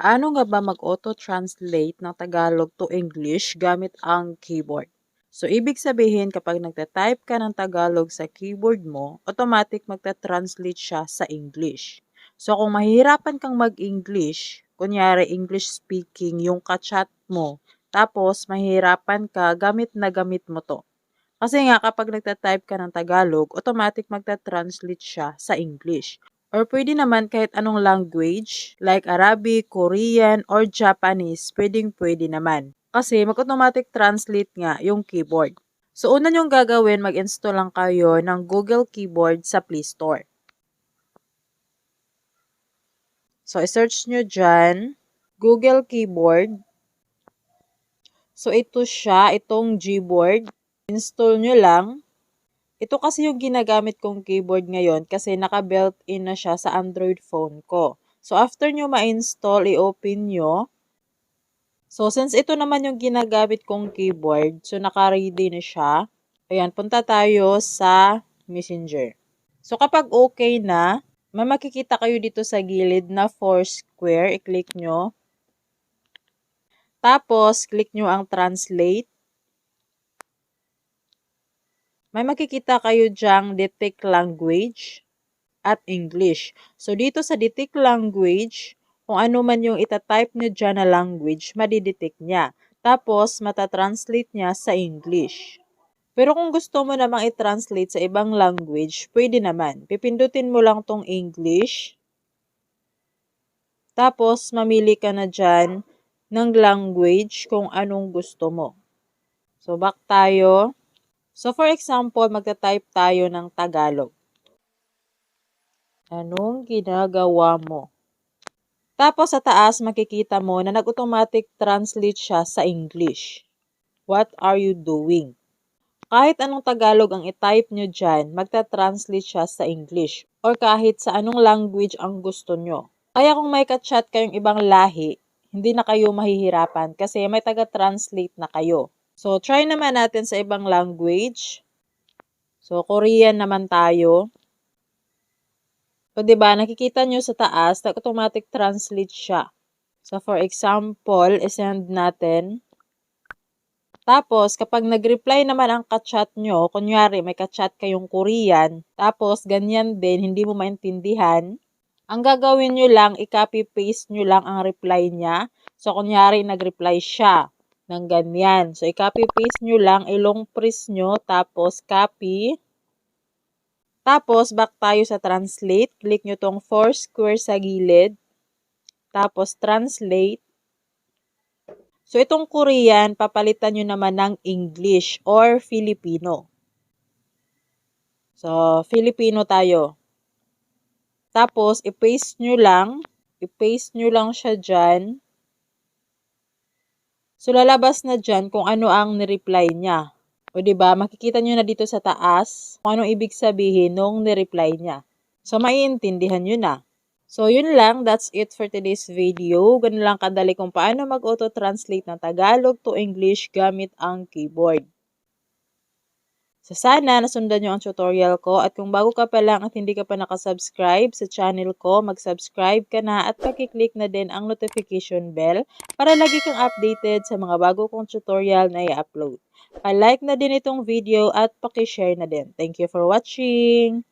Paano nga ba mag-auto-translate ng Tagalog to English gamit ang keyboard? So, ibig sabihin kapag nagta-type ka ng Tagalog sa keyboard mo, automatic magta-translate siya sa English. So, kung mahihirapan kang mag-English, kunyari English speaking yung ka-chat mo, tapos mahihirapan ka, gamit na gamit mo to. Kasi nga kapag nagta-type ka ng Tagalog, automatic magta-translate siya sa English. Or pwede naman kahit anong language, like Arabic, Korean, or Japanese, pwedeng pwede naman. Kasi mag-automatic translate nga yung keyboard. So, una nyong gagawin, mag-install lang kayo ng Google Keyboard sa Play Store. So, i-search nyo dyan, Google Keyboard. So, ito siya, itong Gboard. Install nyo lang. Ito kasi yung ginagamit kong keyboard ngayon kasi naka-built-in na siya sa Android phone ko. So, after nyo ma-install, i-open nyo. So, since ito naman yung ginagamit kong keyboard, so naka-ready na siya. Ayan, punta tayo sa Messenger. So, kapag okay na, may makikita kayo dito sa gilid na 4 square. I-click nyo. Tapos, click nyo ang translate. May makikita kayo dyang detect language at English. So, dito sa detect language, kung ano man yung itatype nyo dyan na language, madidetect niya. Tapos, matatranslate niya sa English. Pero kung gusto mo namang i-translate sa ibang language, pwede naman. Pipindutin mo lang tong English. Tapos, mamili ka na dyan ng language kung anong gusto mo. So, back tayo. So, for example, magta-type tayo ng Tagalog. Anong ginagawa mo? Tapos sa taas makikita mo na nag-automatic translate siya sa English. What are you doing? Kahit anong Tagalog ang i-type nyo dyan, magta-translate siya sa English or kahit sa anong language ang gusto nyo. Kaya kung may ka-chat kayong ibang lahi, hindi na kayo mahihirapan kasi may taga-translate na kayo. So, try naman natin sa ibang language. So, Korean naman tayo. So, ba nakikita nyo sa taas, automatic translate siya. So, for example, isend natin. Tapos, kapag nag-reply naman ang ka-chat nyo, kunyari may ka-chat kayong Korean, tapos ganyan din, hindi mo maintindihan, ang gagawin nyo lang, i-copy-paste nyo lang ang reply niya. So, kunyari, nag-reply siya ng ganyan. So, i-copy-paste nyo lang, ilong press nyo, tapos copy, tapos, back tayo sa translate. Click nyo tong 4 square sa gilid. Tapos, translate. So, itong Korean, papalitan nyo naman ng English or Filipino. So, Filipino tayo. Tapos, i-paste nyo lang. I-paste nyo lang siya dyan. So, lalabas na dyan kung ano ang ni-reply niya. O ba diba, makikita nyo na dito sa taas kung anong ibig sabihin nung ni-reply niya. So, maiintindihan nyo na. So, yun lang. That's it for today's video. Ganun lang kadali kung paano mag-auto-translate ng Tagalog to English gamit ang keyboard. So, sana nasundan nyo ang tutorial ko at kung bago ka pa lang at hindi ka pa nakasubscribe sa channel ko, mag-subscribe ka na at pakiclick na din ang notification bell para lagi kang updated sa mga bago kong tutorial na i-upload. Pa-like na din itong video at paki-share na din. Thank you for watching!